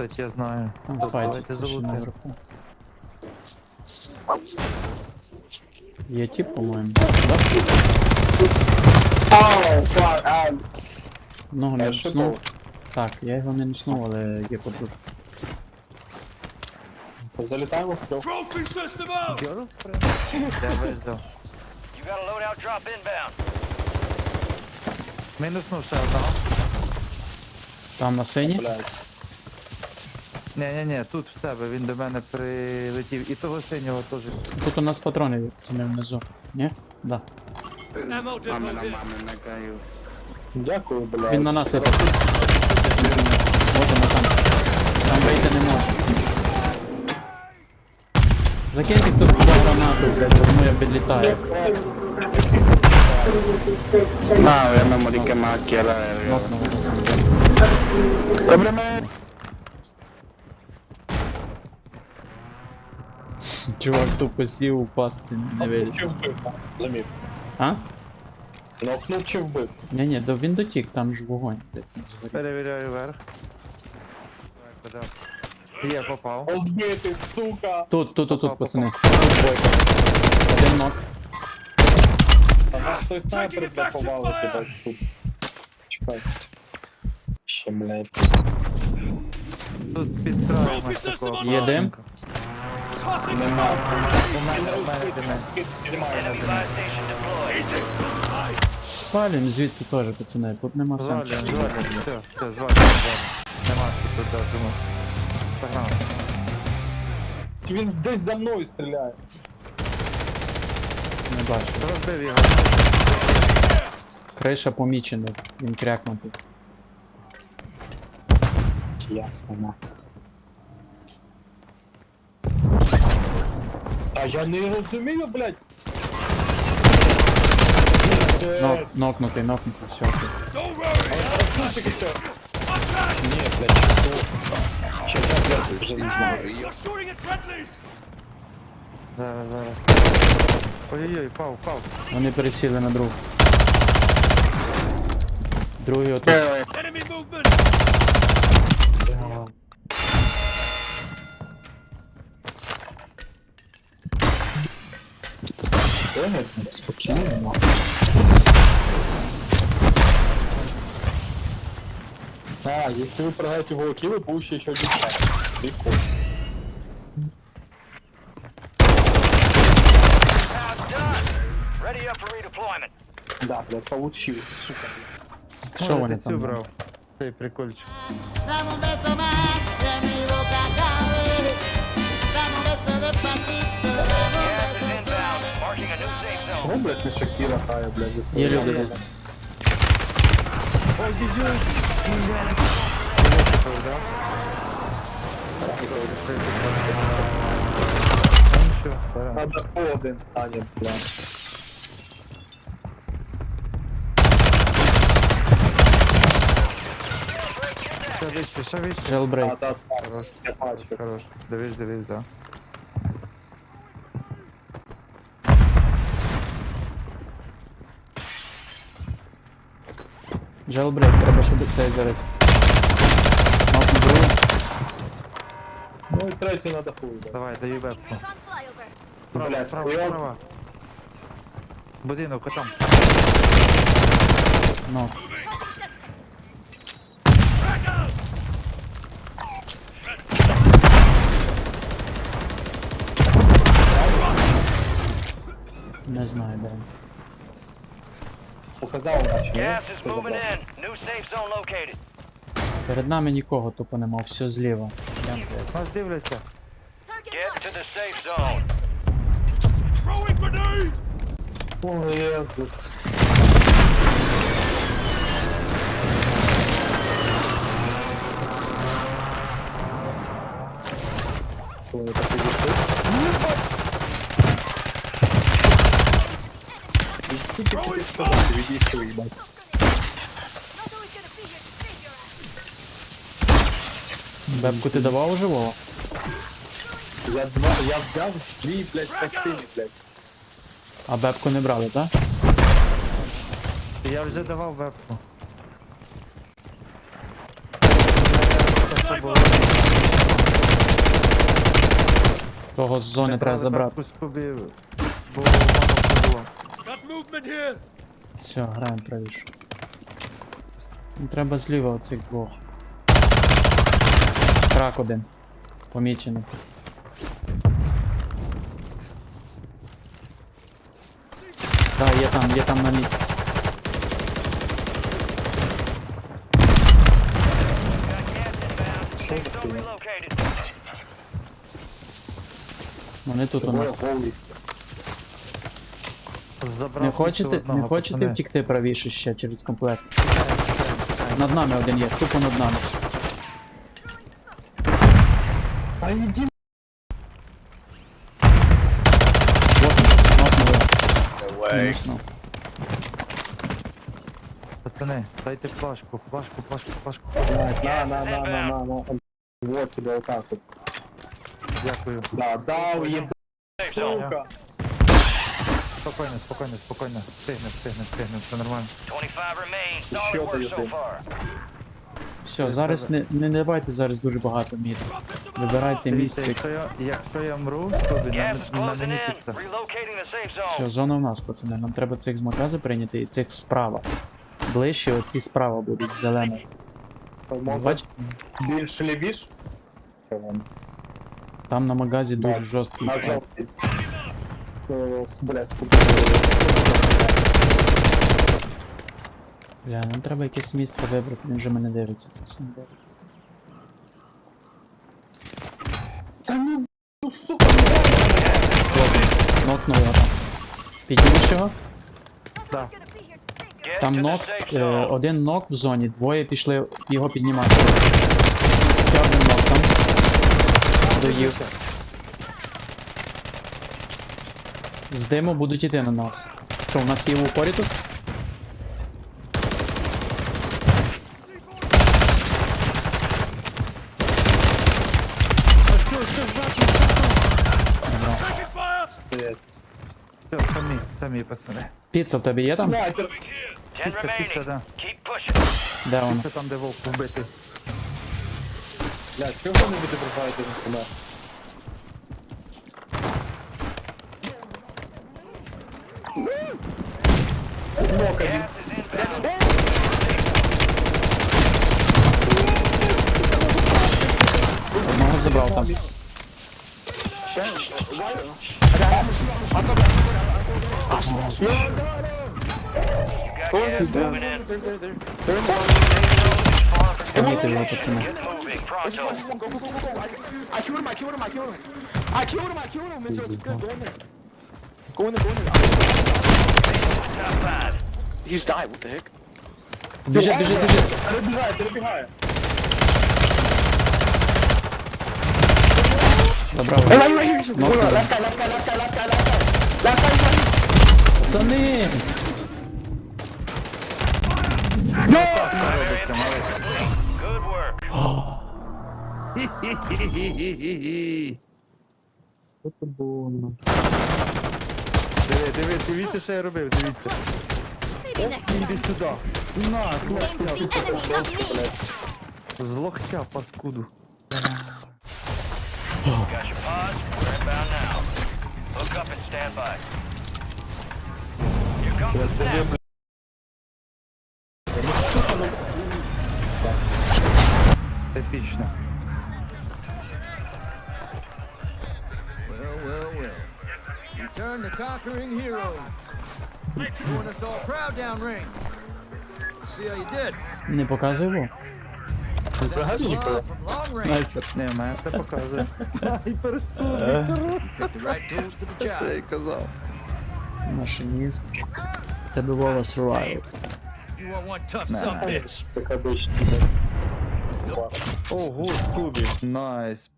залутать, я знаю. Там Давайте ще наверху. Є тип, по-моєму. Да? Ау, фак, а, Ногу не я що ночнув. Так, я його не ночнув, але є подружка. То залітаємо в трьох. Дьору? Я виждав. You got a loadout drop inbound. Мінуснув ще одного. Там на сині? Блядь. Ні-ні-ні, тут в себе, він до мене прилетів. І того синього теж. Тут у нас патрони це не внизу. Ні? Да. Дякую, блядь. Він на нас летить. Можемо там. Там вийти не може. Закиньте хтось туди гранату, блядь, тому я підлітаю. No, che macchia l'aereo. Нокнув. Problema Чувак тупо сів у пасці не виліз. Вбив? А? Нокнув чи вбив? Ні, ні, да він дотік, там ж вогонь. блядь, він згорів. Перевіряю вверх. Так, куди? Є, попав. Розбитий, сука! Тут, тут, тут, тут, пацани. Один нок. А нас той снайпер повалити, блядь, тут. Чекай. Ще, блядь. Тут під краєм такого. Є дим? Нема. У мене, у мене. Свалюємо звідси теж, пацани, тут нема Звалюємо, сенсу. звалюємо. Все, все, звалюємо, звалюємо. Нема що тут даже, думаю. Погнали. Він десь за мною стріляє. Не бачу. Розбив його. Криша помічена, він крякнутий. Ясно, на. А я не розумію, блядь. Нок, нокнутий, нокнутий, все. окей. Ні, блядь, що? Я, блядь, вже не знаю. Зараз, зараз. Ой-ой-ой, пав, пав. Вони пересіли на другу. Другий отут. Це спокійно. А, если вы продаете волки, вы получите еще один шаг. Прикольно. Да, блядь, получил, сука. Що вони там? брав? Цей прикольчик. Dame new safe zone. Ну, блядь, на Шакира хая, блядь, за Є свою люди работу. десь. Ой-ой-ой. Ну що, пора. Надо один Саня, блядь. Ще вище, ще вище. А, Jailbreak. да, да, Хорош, я бачу. хорош. Дивись, дивись, да. Jailbreak, треба, щоб цей зараз. Нокнув другу. Ну і третій надо хуй. Давай, даю вебку. Права, Блядь, права, стояв. права. Будинок, отам. Нок. Не знаю, де. він. Показав наче. Gas is moving in. New safe zone located. Перед нами нікого тупо нема, все зліва. Нас дивляться. Get to the safe zone. О, Єзус. Відійшли, їбать. Бебку ти давав живого? Я два, я взяв дві, блядь, пластини, блядь. А бебку не брали, так? Я вже давав вебку. Того з зони треба забрати. Бо воно було. Все, граємо правіше. Ну, Треба зліва оцих двох. Крак один. Помічений. Так, є там, є там на місці. Вони тут у нас. Забрав Не хочете, не хочете втікти правіше ще через комплект? Над нами один є, тупо над нами. Та йди. Нокнули. Мінуснув. Пацани, дайте флажку, флажку, флажку, флажку. На, на, на, на, на, на. Вот тебе отак от. Дякую. Да, дав, zone. Сука. Спокійно, спокійно, спокійно. Встигне, встигне, встигне, все нормально. 25 remain. Solid work so far. Все, зараз не, не давайте зараз дуже багато мід. Вибирайте Дивіться, місце. якщо я, якщо я мру, то ви Gas на, is на closing мені in. піца. Relocating the safe Все, zone. зона у нас, пацани. Нам треба цих з маказу прийняти і цих справа. Ближче оці справа будуть зелені. Може, Бач, більш лівіш? Там на магазі дуже жорсткий. На файт. жовтий. Е, с- Бля. Бля, нам треба якесь місце вибрати, він вже мене дивиться. Та ну, ну, сука, Нокнув його там. Підніс його. Да. Там нок, е, один нок в зоні, двоє пішли його піднімати. Ще один нок там. Доїв. З диму будуть іти на нас. Що, у нас є в упорі тут? Пиздец. Все, самі, самі, пацани. Піца в тебе є там? Снайпер. 10 Піца, піца, remaining. да. Keep pushing. Де воно? Піца там, де вовк вбитий. Бля, чого не відображаєте на себе? Нока, Gas is inbound. Одного забрав там. Got gas moving in. Помітив його пацани. Get moving. Pronto. I killed He's died, what the heck? Bierze, bierze, bierze. Ale biegają, ale biegają. Dobra. Hey, right, right here, he's no, no. Last guy, last guy, last guy, last guy, last guy. Last guy, last guy. Co my? No! Good work. What the bone? Диви, диви, дивіться, що я робив, дивіться. Maybe next time. Іди сюди. На, з Aim for the локтя. enemy, not me. З локтя, паскуду. Got your pods. We're inbound now. Hook up and stand by. Here comes the snap. Епічно. Return the conquering hero. Doing us all proud downrange. See how you did. Не показуй його? Взагалі ніколи. Love from long range. Снайпер. Не, мене це показує. Снайпер студи. Pick the right tools for the Я job. й казав. Машиніст. Тебе Вова survive. You want one tough son bitch. Як обично. Ого, стубі. Найс.